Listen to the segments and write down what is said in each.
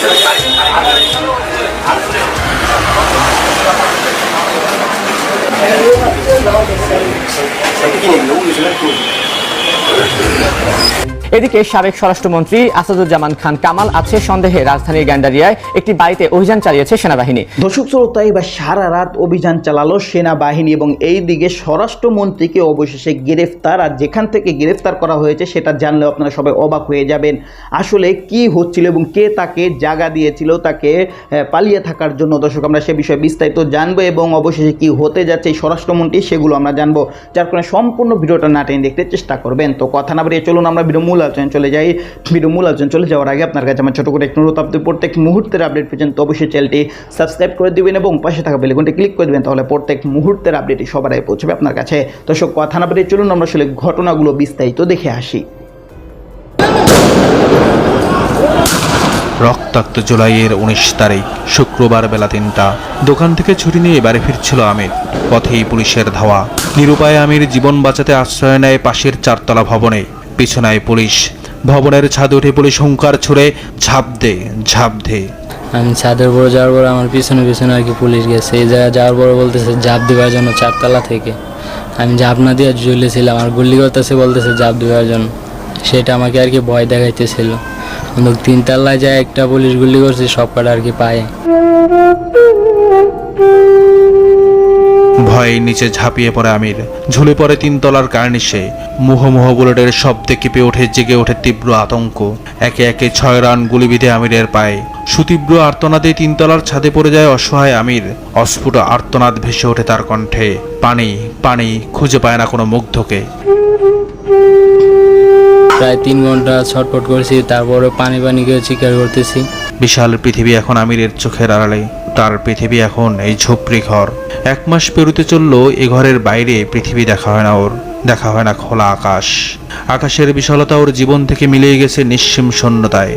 কি নেই ওগুলো এদিকে সাবেক স্বরাষ্ট্রমন্ত্রী আসাদুজ্জামান খান কামাল আছে সন্দেহে রাজধানীর গ্যান্ডারিয়ায় একটি বাড়িতে অভিযান চালিয়েছে সেনাবাহিনী। দর্শক শ্রোতা এবার সারা রাত অভিযান চালালো সেনাবাহিনী এবং এই দিকে স্বরাষ্ট্রমন্ত্রীকে অবশেষে গ্রেফতার, আর যেখান থেকে গ্রেফতার করা হয়েছে সেটা জানলে আপনারা সবাই অবাক হয়ে যাবেন। আসলে কি হচ্ছিল এবং কে তাকে জাগা দিয়েছিল, তাকে পালিয়ে থাকার জন্য? দর্শক, আমরা সে বিষয়ে বিস্তারিত জানব এবং অবশেষে কি হতে যাচ্ছে এই স্বরাষ্ট্রমন্ত্রী সেগুলো আমরা জানব। যার কারণে সম্পূর্ণ ভিডিওটা না টেনে দেখতে চেষ্টা করবেন। তো কথা না বাড়িয়ে চলুন, আমরা ভিডিও মূল আলোচনা চলে যাই। ভিডিও মূল আলোচনা চলে যাওয়ার আগে আপনার কাছে আমার ছোটো করে একটু অনুরোধ। আপনি প্রত্যেক মুহূর্তের আপডেট পেয়েছেন তো অবশ্যই চ্যানেলটি সাবস্ক্রাইব করে দিবেন এবং পাশে থাকা বেলেকনটি ক্লিক করে দেবেন তাহলে প্রত্যেক মুহূর্তের আপডেটই সবার আগে পৌঁছবে আপনার কাছে। তো সব কথা না বাড়িয়ে চলুন, আমরা আসলে ঘটনাগুলো বিস্তারিত দেখে আসি। রক্তাক্ত জুলাইয়ের উনিশ তারিখ, শুক্রবার বেলা তিনটা। দোকান থেকে ছুটি নিয়ে বাড়ি ফিরছিল আমির। পথেই পুলিশের ধাওয়া। নিরুপায় আমির জীবন বাঁচাতে আশ্রয় নেয় পাশের চারতলা ভবনে। পিছনায় পুলিশ। ভবনের ছাদে উঠে পুলিশ হুঙ্কার ছুড়ে ঝাঁপ দে ঝাঁপ দে। আমি ছাদের উপরে যাওয়ার পর আমার পিছনে পিছনে আর কি পুলিশ গেছে। এই জায়গায় যাওয়ার পরে বলতেছে জাপ দেওয়ার জন্য চারতলা থেকে। আমি জাপ না দিয়ে ঝুলেছিলাম আর গুল্লি করতেছে, বলতেছে জাপ দেওয়ার জন্য। সেটা আমাকে আর কি ভয় দেখাইতেছিল। তিনতলায় যায় একটা পুলিশ গুল্লি করছে সব কটা আর কি পায়ে। ভয়ে নিচে ঝাঁপিয়ে পড়ে আমির। ঝুলে পড়ে তিনতলার কার্নিশে। মুহমুহ বুলেটের শব্দে কেঁপে ওঠে জেগে ওঠে তীব্র আতঙ্ক। একে একে ছয় রান গুলি বিঁধে আমিরের পায়ে। সুতীব্র আর্তনাদে তিনতলার ছাদে পড়ে যায় অসহায় আমির। অস্ফুট আর্তনাদ ভেসে ওঠে তার কণ্ঠে। পানি পানি খুঁজে পায় না কোনো মুগ্ধকে। প্রায় তিন ঘণ্টা ছটফট করেছি তারপরে পানি পানি করে চিকার করতেছি। বিশাল পৃথিবী এখন আমিরের চোখের আড়ালে। তার পৃথিবী এখন এই ঝুপড়ি ঘর। এক মাস পেরুতে চলল এ ঘরের বাইরে পৃথিবী দেখা হয় না ওর, দেখা হয় না খোলা আকাশ। আকাশের বিশালতা ওর জীবন থেকে মিলিয়ে গেছে নিঃসীম শূন্যতায়।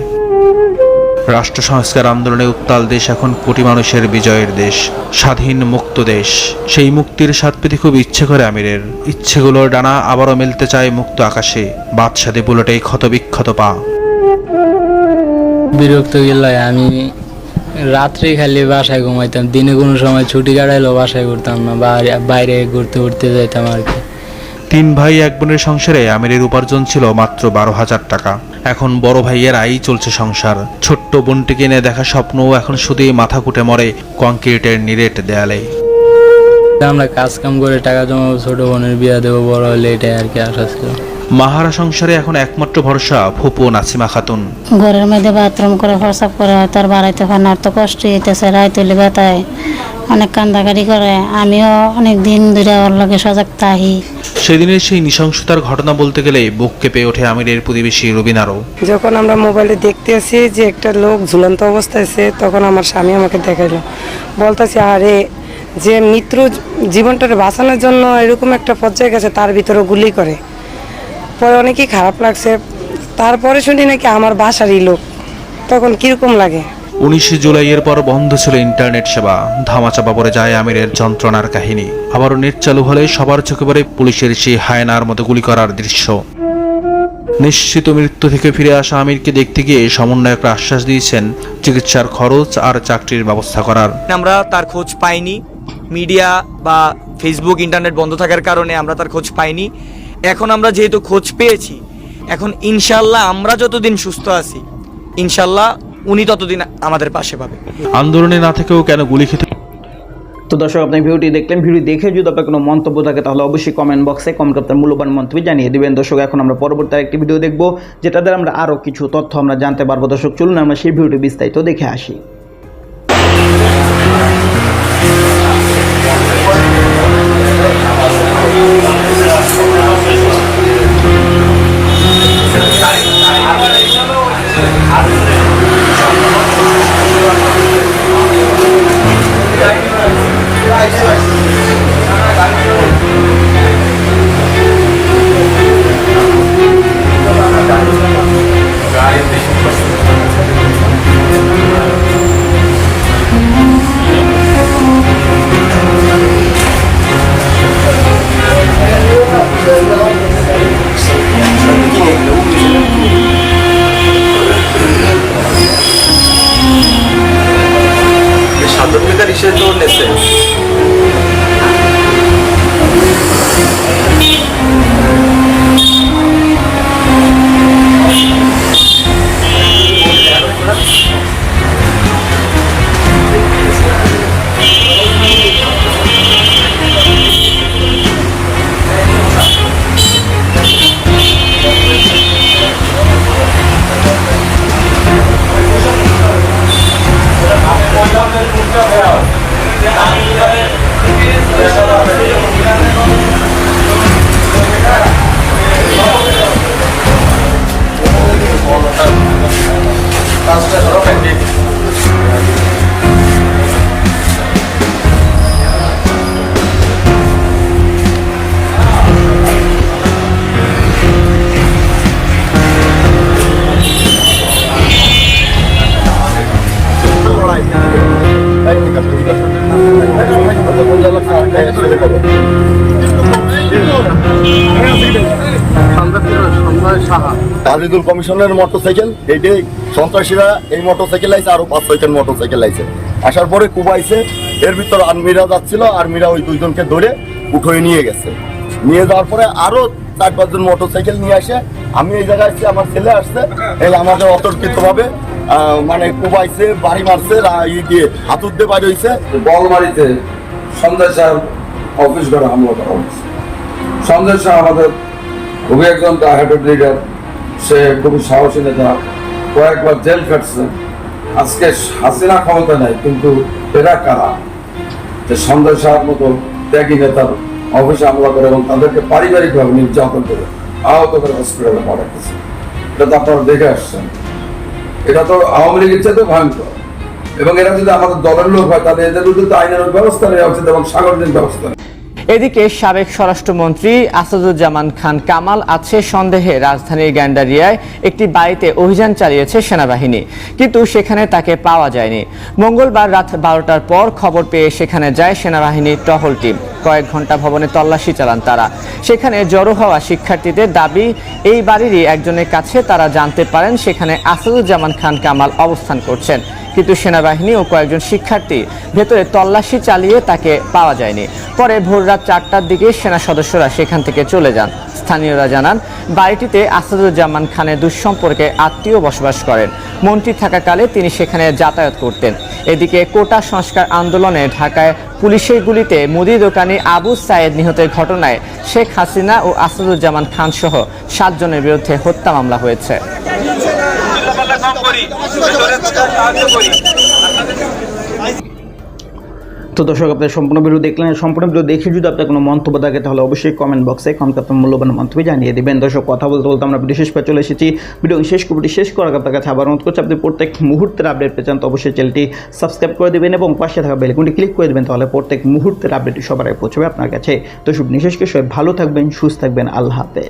রাষ্ট্র সংস্কার আন্দোলনে উত্তাল দেশ এখন কোটি মানুষের বিজয়ের দেশ, স্বাধীন মুক্ত দেশ। সেই মুক্তির স্বাদ পেতে খুব ইচ্ছে করে আমিরের। ইচ্ছেগুলোর ডানা আবারও মিলতে চায় মুক্ত আকাশে বাদশাদে বুলেটেই ক্ষত বিক্ষত পা। বিরক্ত গেলে, আমি রাত্রে খালি বাসায় ঘুমাইতাম। দিনে কোনো সময় ছুটি কাটাইলেও বাসায় ঘুরতাম না বাইরে বাইরে ঘুরতে ঘুরতে যাইতাম আর কি। তিন ভাই এক বোনের সংসারে আমিরের উপার্জন ছিল মাত্র বারো হাজার টাকা। এখন বড় ভাইয়ের আই চলছে সংসার। ছোট্ট বোনটিকে নিয়ে দেখা স্বপ্নও এখন শুধুই মাথা কুটে মরে কংক্রিটের নিরেট দেয়ালে। আমরা কাজ কাম করে টাকা জমাবো ছোট বোনের বিয়া দেবো বড় হলে এটাই আর কি আশা ছিল। মাহারা সংসারে এখন একমাত্র ভরসা ফুপু নাসিমা খাতুন। ঘরের মধ্যে বাথরুম করে প্রসাব করে তার বাড়াইতে পারে না তো কষ্ট হইতেছে রায় তুলি ব্যথায় অনেক কান্দাকাটি করে। আমিও অনেক দিন ধরে ওর লগে সজাগ তাহি। সেদিনের সেই নৃশংসতার ঘটনা বলতে গেলে বুক কেঁপে ওঠে আমিরের প্রতিবেশী রবিনারও যখন আমরা মোবাইলে দেখতে আসি যে একটা লোক ঝুলন্ত অবস্থায় আছে তখন আমার স্বামী আমাকে দেখাইলো। বলতেছে আরে যে মৃত্যু জীবনটাকে বাঁচানোর জন্য এরকম একটা পর্যায়ে গেছে তার ভিতরে গুলি করে। পরে অনেকই খারাপ লাগছে। তারপরে শুনি নাকি আমার বাসারই লোক। তখন কীরকম লাগে? উনিশে জুলাইয়ের পর বন্ধ ছিল ইন্টারনেট সেবা। ধামাচাপা পড়ে যায় আমিরের যন্ত্রণার কাহিনী। আবারও নেট চালু হলে সবার চোখে পড়ে পুলিশের সেই হায়নার মতো গুলি করার দৃশ্য। নিশ্চিত মৃত্যু থেকে ফিরে আসা আমিরকে দেখতে গিয়ে সমন্বয়করা আশ্বাস দিয়েছেন চিকিৎসার খরচ আর চাকরির ব্যবস্থা করার। আমরা তার খোঁজ পাইনি। মিডিয়া বা ফেসবুক ইন্টারনেট বন্ধ থাকার কারণে আমরা তার খোঁজ পাইনি। এখন আমরা যেহেতু খোঁজ পেয়েছি এখন ইনশাল্লাহ আমরা যতদিন সুস্থ আছি ইনশাল্লাহ উনি ততদিন আমাদের পাশে পাবে। আন্দোলনে না থেকেও কেন গুলি খেতে তো দর্শক আপনি ভিডিওটি দেখলেন ভিডিও দেখে যদি আপনার কোনো মন্তব্য থাকে তাহলে অবশ্যই কমেন্ট বক্সে কমেন্ট আপনার মূল্যবান মন্তব্য জানিয়ে দেবেন। দর্শক এখন আমরা পরবর্তী একটি ভিডিও দেখব যেটা দ্বারা আমরা আরও কিছু তথ্য আমরা জানতে পারব। দর্শক চলুন আমরা সেই ভিডিওটি বিস্তারিত দেখে আসি। fortalecer. শুরু কমিশনের মোটরসাইকেল এইটাই সন্ত্রাসীরা এই মোটরসাইকেল আইছে আরও পাঁচ ছয়জন মোটরসাইকেল আইছে আসার পরে কুবাইছে এর ভিতর আর্মিরা যাচ্ছিল আর্মিরা ওই দুইজনকে ধরে উঠোয় নিয়ে গেছে। নিয়ে যাওয়ার পরে আরও চার পাঁচজন মোটরসাইকেল নিয়ে আসে। আমি এই জায়গায় আসছি, আমার ছেলে আসছে এই আমাদের অতর্কিত ভাবে মানে কুবাইছে বাড়ি মারছে দিয়ে হাতুর দিয়ে বাড়ি হয়েছে বলমারিতে সন্দেশ সাহেব অফিস ঘরে হামলা করা হয়েছে। সন্দেশ সাহেব আমাদের খুবই একজন হেডেড লিডার সে খুবই সাহসী নেতা, কয়েকবার জেল কাটছে আজকে হাসিনা ক্ষমতা নেই, কিন্তু এরা কারা? যে সন্দেশ সাহেব মতো ত্যাগী নেতার অফিসে হামলা করে এবং তাদেরকে পারিবারিকভাবে নির্যাতন করে আহত করে হসপিটালে পাঠাচ্ছে। এটা তো আপনারা দেখে আসছেন। এটা তো আওয়ামী লীগের চেয়ে তো ভয়ঙ্কর। এবং এরা যদি আমাদের দলের লোক হয়, তাহলে এদের বিরুদ্ধে আইনের ব্যবস্থা নেওয়া উচিত এবং সাংগঠনিক ব্যবস্থা এদিকে সাবেক স্বরাষ্ট্রমন্ত্রী আসাদুজ্জামান খান কামাল আছে সন্দেহে রাজধানীর গ্যান্ডারিয়ায়। একটি বাড়িতে অভিযান চালিয়েছে সেনাবাহিনী, কিন্তু সেখানে তাকে পাওয়া যায়নি। মঙ্গলবার রাত বারোটার পর খবর পেয়ে সেখানে যায় সেনাবাহিনীর টহল টিম। কয়েক ঘণ্টা ভবনে তল্লাশি চালান তারা। সেখানে জড়ো হওয়া শিক্ষার্থীদের দাবি, এই বাড়িরই একজনের কাছে তারা জানতে পারেন সেখানে আসাদুজ্জামান খান কামাল অবস্থান করছেন। কিন্তু সেনাবাহিনী ও কয়েকজন শিক্ষার্থী ভেতরে তল্লাশি চালিয়ে তাকে পাওয়া যায়নি। পরে ভোররাত চারটার দিকে সেনা সদস্যরা সেখান থেকে চলে যান। স্থানীয়রা জানান, বাড়িটিতে আসাদুজ্জামান খানের দুঃসম্পর্কে আত্মীয় বসবাস করেন। মন্ত্রী থাকাকালে তিনি সেখানে যাতায়াত করতেন। এদিকে কোটা সংস্কার আন্দোলনে ঢাকায় পুলিশের গুলিতে মুদি দোকানি আবু সায়েদ নিহতের ঘটনায় শেখ হাসিনা ও আসাদুজ্জামান খান সহ সাতজনের বিরুদ্ধে হত্যা মামলা হয়েছে। তো দর্শক, আপনার সম্পূর্ণ ভিডিও দেখলেন, সম্পূর্ণ ভিডিও দেখে যদি আপনার কোনো মন্তব্য থাকে, তাহলে অবশ্যই কমেন্ট বক্সে কমেন্ট আপনার মূল্যবান মন্তব্য জানিয়ে দেবেন। দর্শক, কথা বলতে বলতে আমরা ভিডিও শেষ পর চলে এসেছি। ভিডিও শেষ ভিডিও শেষ করার আপনার কাছে আবার অনুরোধ করছি, আপনি প্রত্যেক মুহূর্তের আপডেট পেয়েছেন তো অবশ্যই চ্যানেলটি সাবস্ক্রাইব করে দেবেন এবং পাশে থাকা বেলকুনটি ক্লিক করে দেবেন, তাহলে প্রত্যেক মুহূর্তের আপডেটটি সবার আগে পৌঁছবে আপনার কাছে। তো শুভ নিশেষকে সবাই ভালো থাকবেন, সুস্থ থাকবেন, আল্লাহ হাফেজ।